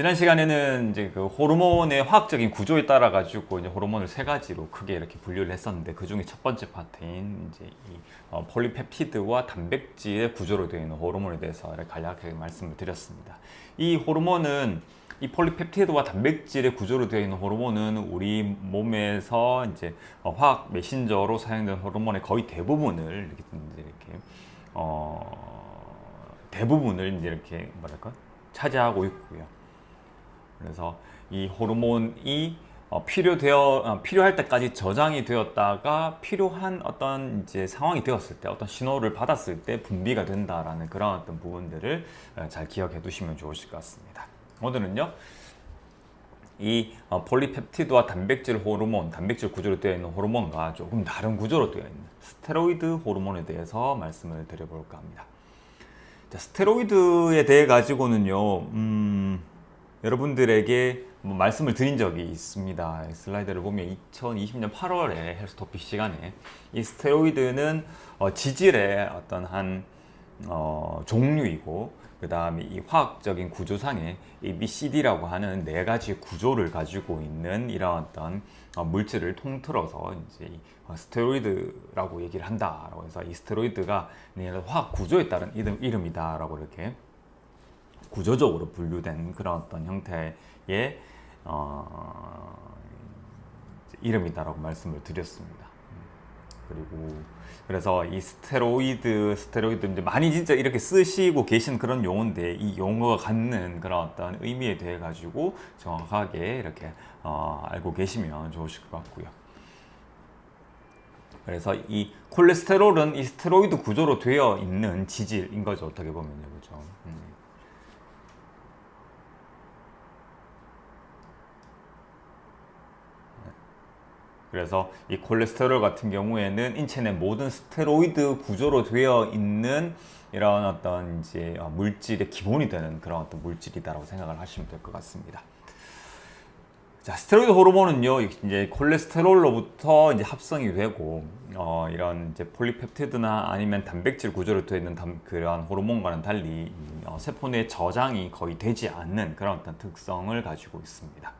지난 시간에는 이제 그 호르몬의 화학적인 구조에 따라 가지고 이제 호르몬을 세 가지로 크게 이렇게 분류를 했었는데 그 중에 첫 번째 파트인 이제 이 어, 폴리펩티드와 단백질의 구조로 되어 있는 호르몬에 대해서 간략하게 말씀을 드렸습니다. 이 호르몬은 이 폴리펩티드와 단백질의 구조로 되어 있는 호르몬은 우리 몸에서 이제 어, 화학 메신저로 사용되는 호르몬의 거의 대부분을 이렇게 이제 이렇게 어 대부분을 이제 이렇게 뭐랄까 차지하고 있고요. 그래서 이 호르몬이 어, 필요되어 어, 필요할 때까지 저장이 되었다가 필요한 어떤 이제 상황이 되었을 때 어떤 신호를 받았을 때 분비가 된다라는 그런 어떤 부분들을 어, 잘 기억해 두시면 좋으실 것 같습니다. 오늘은요. 이 어, 폴리펩티드와 단백질 호르몬, 단백질 구조로 되어 있는 호르몬과 조금 다른 구조로 되어 있는 스테로이드 호르몬에 대해서 말씀을 드려볼까 합니다. 자, 스테로이드에 대해 가지고는요, 음, 여러분들에게 뭐 말씀을 드린 적이 있습니다. 슬라이드를 보면 2020년 8월에 헬스 토픽 시간에 이 스테로이드는 어, 지질의 어떤 한 어, 종류이고 그 다음에 이 화학적인 구조상에 ABCD라고 하는 네 가지 구조를 가지고 있는 이런 어떤 어, 물질을 통틀어서 이제 스테로이드라고 얘기를 한다라고 해서 이 스테로이드가 그냥 화학 구조에 따른 이름, 이름이다라고 이렇게 구조적으로 분류된 그런 어떤 형태의 어, 이름이다라고 말씀을 드렸습니다. 음, 그리고 그래서 이 스테로이드, 스테로이드 이제 많이 진짜 이렇게 쓰시고 계신 그런 용어인데 이 용어가 갖는 그런 어떤 의미에 대해 가지고 정확하게 이렇게 어, 알고 계시면 좋으실 것 같고요. 그래서 이 콜레스테롤은 이 스테로이드 구조로 되어 있는 지질인 거죠 어떻게 보면요, 그렇죠? 음. 그래서 이 콜레스테롤 같은 경우에는 인체 내 모든 스테로이드 구조로 되어 있는 이런 어떤 이제 어, 물질의 기본이 되는 그런 어떤 물질이다라고 생각을 하시면 될 것 같습니다. 자, 스테로이드 호르몬은요, 이제 콜레스테롤로부터 이제 합성이 되고, 어, 이런 이제 폴리펩티드나 아니면 단백질 구조로 되어 있는 단, 그런 호르몬과는 달리, 이, 어, 세포 내 저장이 거의 되지 않는 그런 어떤 특성을 가지고 있습니다.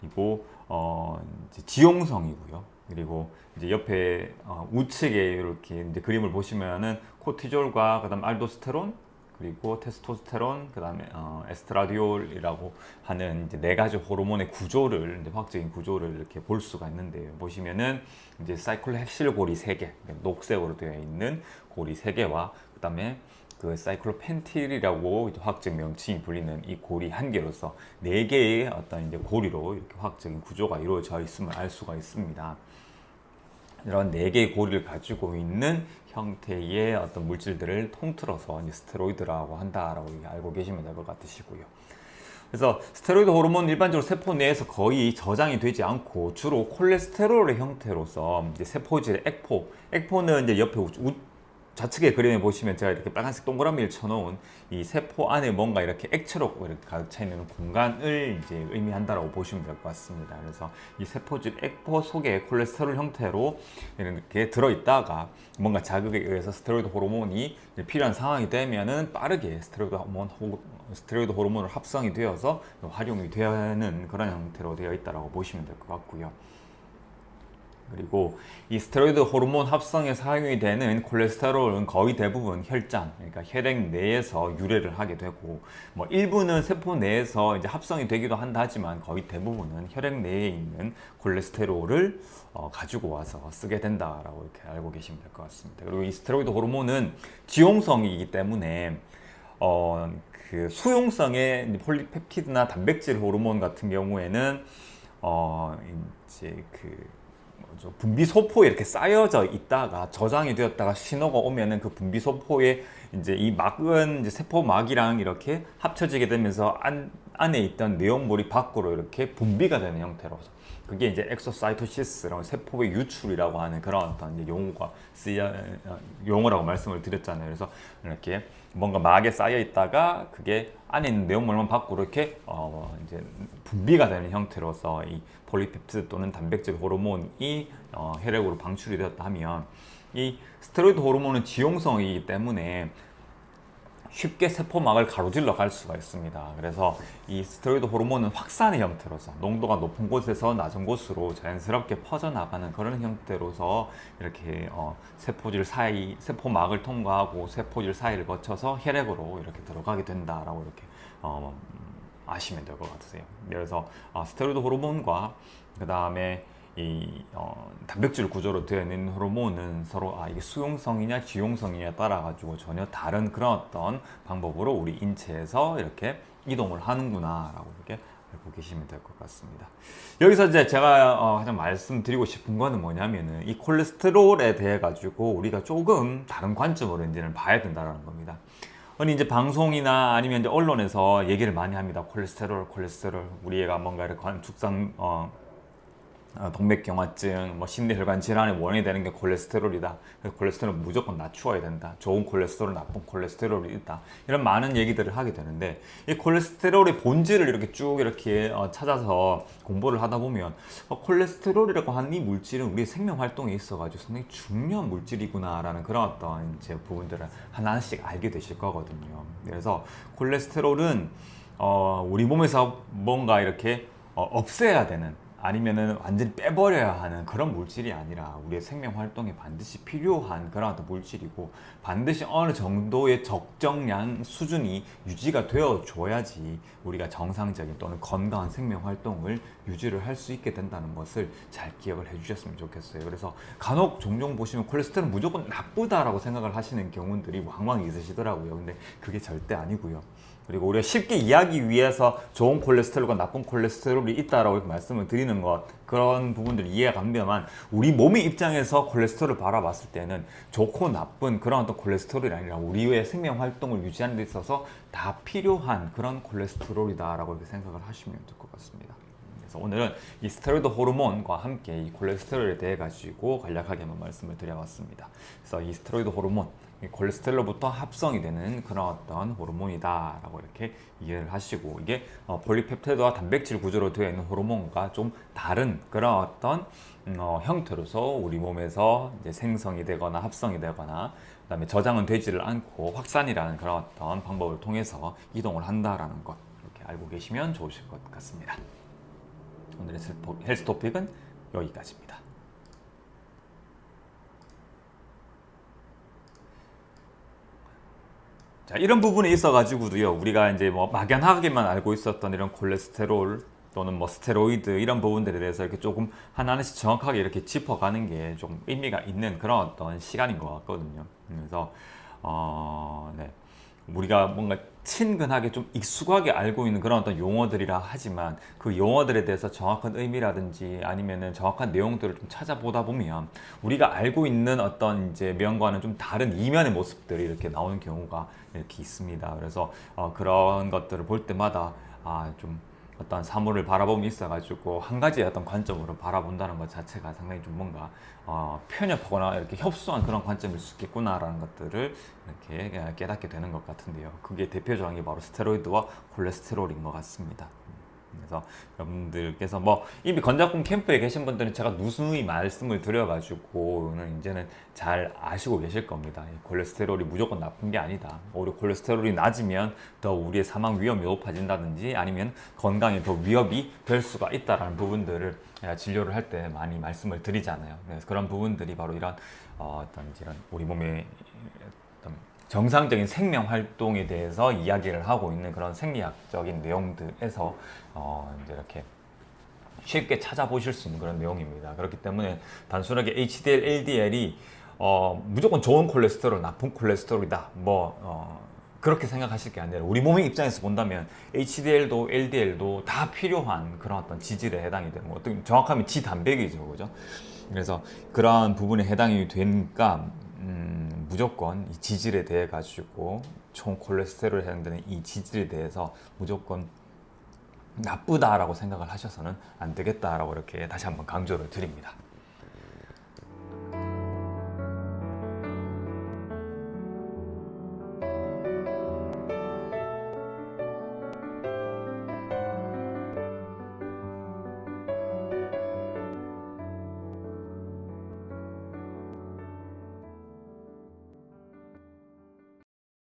그리고 어, 지용성이고요. 그리고 이제 옆에 어, 우측에 이렇게 이제 그림을 보시면은 코티졸과 그다음 알도스테론 그리고 테스토스테론 그다음에 어, 에스트라디올이라고 하는 이제 네 가지 호르몬의 구조를 이제 화학적인 구조를 이렇게 볼 수가 있는데요. 보시면은 이제 사이클로헥실 고리 세 개, 녹색으로 되어 있는 고리 세 개와 그다음에 그 사이클로펜틸이라고 화학적 명칭이 불리는 이 고리 한 개로서 네 개의 어떤 이제 고리로 이렇게 화학적인 구조가 이루어져 있음을 알 수가 있습니다. 이런 네 개의 고리를 가지고 있는 형태의 어떤 물질들을 통틀어서 스테로이드라고 한다라고 알고 계시면 될 것 같으시고요. 그래서 스테로이드 호르몬 일반적으로 세포 내에서 거의 저장이 되지 않고 주로 콜레스테롤의 형태로서 이제 세포질의 액포, 액포는 이제 옆에 우, 좌측의 그림에 보시면 제가 이렇게 빨간색 동그라미를 쳐놓은 이 세포 안에 뭔가 이렇게 액체로 이렇게 가득 차 있는 공간을 이제 의미한다라고 보시면 될 것 같습니다. 그래서 이 세포질 액포 속에 콜레스테롤 형태로 이렇게 들어있다가 뭔가 자극에 의해서 스테로이드 호르몬이 필요한 상황이 되면은 빠르게 스테로이드 호르몬 스테로이드 호르몬을 합성이 되어서 활용이 되는 그런 형태로 되어 있다라고 보시면 될 것 같고요. 그리고 이 스테로이드 호르몬 합성에 사용이 되는 콜레스테롤은 거의 대부분 혈장, 그러니까 혈액 내에서 유래를 하게 되고, 뭐 일부는 세포 내에서 이제 합성이 되기도 한다 하지만 거의 대부분은 혈액 내에 있는 콜레스테롤을 어, 가지고 와서 쓰게 된다라고 이렇게 알고 계시면 될 것 같습니다. 그리고 이 스테로이드 호르몬은 지용성이기 때문에 어, 그 수용성의 폴리펩티드나 단백질 호르몬 같은 경우에는 어, 이제 그? 분비 소포에 이렇게 쌓여져 있다가 저장이 되었다가 신호가 오면은 그 분비 소포에 이제 이 막은 이제 세포막이랑 이렇게 합쳐지게 되면서 안, 안에 있던 내용물이 밖으로 이렇게 분비가 되는 형태로서 그게 이제 엑소사이토시스라고 세포의 유출이라고 하는 그런 어떤 용어가 쓰여 어, 용어라고 말씀을 드렸잖아요. 그래서 이렇게 뭔가 막에 쌓여 있다가 그게 안에 있는 내용물만 밖으로 이렇게 어 이제 분비가 되는 형태로서 이 폴리펩티드 또는 단백질 호르몬이 어 혈액으로 방출이 되었다 하면 이 스테로이드 호르몬은 지용성이기 때문에 쉽게 세포막을 가로질러 갈 수가 있습니다. 그래서 이 스테로이드 호르몬은 확산의 형태로서 농도가 높은 곳에서 낮은 곳으로 자연스럽게 퍼져나가는 그런 형태로서 이렇게 어, 세포질 사이, 세포막을 통과하고 세포질 사이를 거쳐서 혈액으로 이렇게 들어가게 된다라고 이렇게 어, 아시면 될 것 같으세요. 그래서 아, 스테로이드 호르몬과 그 다음에 이 어, 단백질 구조로 되어 있는 호르몬은 서로 아 이게 수용성이냐 지용성이냐에 따라 가지고 전혀 다른 그런 어떤 방법으로 우리 인체에서 이렇게 이동을 하는구나라고 이렇게 알고 계시면 될 것 같습니다. 여기서 이제 제가 어, 가장 말씀드리고 싶은 거는 뭐냐면은 이 콜레스테롤에 대해 가지고 우리가 조금 다른 관점으로 이제는 봐야 된다는 겁니다. 아니 이제 방송이나 아니면 이제 언론에서 얘기를 많이 합니다. 콜레스테롤, 콜레스테롤. 우리 애가 뭔가 이렇게 관- 죽상 어, 어, 동맥경화증, 뭐 심뇌혈관 질환의 원인이 되는 게 콜레스테롤이다. 그래서 콜레스테롤 무조건 낮추어야 된다. 좋은 콜레스테롤, 나쁜 콜레스테롤이 있다. 이런 많은 얘기들을 하게 되는데 이 콜레스테롤의 본질을 이렇게 쭉 이렇게 어, 찾아서 공부를 하다 보면 어, 콜레스테롤이라고 하는 이 물질은 우리의 생명 활동에 있어가지고 상당히 중요한 물질이구나라는 그런 어떤 이제 부분들을 하나씩 알게 되실 거거든요. 그래서 콜레스테롤은 어, 우리 몸에서 뭔가 이렇게 어, 없애야 되는 아니면은 완전히 빼버려야 하는 그런 물질이 아니라 우리의 생명 활동에 반드시 필요한 그런 어떤 물질이고 반드시 어느 정도의 적정량 수준이 유지가 되어 줘야지 우리가 정상적인 또는 건강한 생명 활동을 유지를 할 수 있게 된다는 것을 잘 기억을 해 주셨으면 좋겠어요. 그래서 간혹 종종 보시면 콜레스테롤 무조건 나쁘다라고 생각을 하시는 경우들이 왕왕 있으시더라고요. 근데 그게 절대 아니고요. 그리고 우리가 쉽게 이해하기 위해서 좋은 콜레스테롤과 나쁜 콜레스테롤이 있다라고 말씀을 드리는 것 그런 부분들이 이해가 간다만 우리 몸의 입장에서 콜레스테롤을 바라봤을 때는 좋고 나쁜 그런 어떤 콜레스테롤이 아니라 우리의 생명 활동을 유지하는 데 있어서 다 필요한 그런 콜레스테롤이다라고 생각을 하시면 될 것 같습니다. 그래서 오늘은 이 스테로이드 호르몬과 함께 이 콜레스테롤에 대해 가지고 간략하게 한번 말씀을 드려봤습니다. 그래서 이 스테로이드 호르몬, 이 콜레스테롤로부터 합성이 되는 그런 어떤 호르몬이다라고 이렇게 이해를 하시고 이게 어, 폴리펩타이드와 단백질 구조로 되어 있는 호르몬과 좀 다른 그런 어떤 음, 어, 형태로서 우리 몸에서 이제 생성이 되거나 합성이 되거나 그다음에 저장은 되지를 않고 확산이라는 그런 어떤 방법을 통해서 이동을 한다라는 것 이렇게 알고 계시면 좋으실 것 같습니다. 오늘의 헬스토- 헬스 토픽은 여기까지입니다. 자, 이런 부분에 있어 가지고도요, 우리가 이제 뭐 막연하게만 알고 있었던 이런 콜레스테롤 또는 뭐 스테로이드 이런 부분들에 대해서 이렇게 조금 하나하나씩 정확하게 이렇게 짚어가는 게 좀 의미가 있는 그런 어떤 시간인 것 같거든요. 그래서, 어, 네. 우리가 뭔가 친근하게 좀 익숙하게 알고 있는 그런 어떤 용어들이라 하지만 그 용어들에 대해서 정확한 의미라든지 아니면은 정확한 내용들을 좀 찾아보다 보면 우리가 알고 있는 어떤 이제 명과는 좀 다른 이면의 모습들이 이렇게 나오는 경우가 이렇게 있습니다. 그래서 어, 그런 것들을 볼 때마다 아, 좀 어떤 사물을 바라봄이 있어가지고 한 가지의 어떤 관점으로 바라본다는 것 자체가 상당히 좀 뭔가 어, 편협하거나 이렇게 협소한 그런 관점일 수 있겠구나라는 것들을 이렇게 깨닫게 되는 것 같은데요. 그게 대표적인 게 바로 스테로이드와 콜레스테롤인 것 같습니다. 그래서 여러분들께서 뭐 이미 건작품 캠프에 계신 분들은 제가 누누이 말씀을 드려가지고 오늘 이제는 잘 아시고 계실 겁니다. 이 콜레스테롤이 무조건 나쁜 게 아니다. 오히려 콜레스테롤이 낮으면 더 우리의 사망 위험이 높아진다든지 아니면 건강에 더 위협이 될 수가 있다라는 부분들을 진료를 할 때 많이 말씀을 드리잖아요. 그래서 그런 부분들이 바로 이런 어, 어떤 이런 우리 어떤 정상적인 생명 활동에 대해서 이야기를 하고 있는 그런 생리학적인 내용들에서 어 이제 이렇게 쉽게 찾아보실 수 있는 그런 내용입니다. 그렇기 때문에 단순하게 HDL, LDL이 어 무조건 좋은 콜레스테롤, 나쁜 콜레스테롤이다. 뭐 어, 그렇게 생각하실 게 아니라 우리 몸의 입장에서 본다면 HDL도 LDL도 다 필요한 그런 어떤 지질에 해당이 되는 거. 어떻게 정확하면 지단백이죠, 그죠? 그래서 그러한 부분에 해당이 되니까 음, 무조건 이 지질에 대해 가지고 총 콜레스테롤에 해당되는 이 지질에 대해서 무조건 나쁘다라고 생각을 하셔서는 안 되겠다라고 이렇게 다시 한번 강조를 드립니다.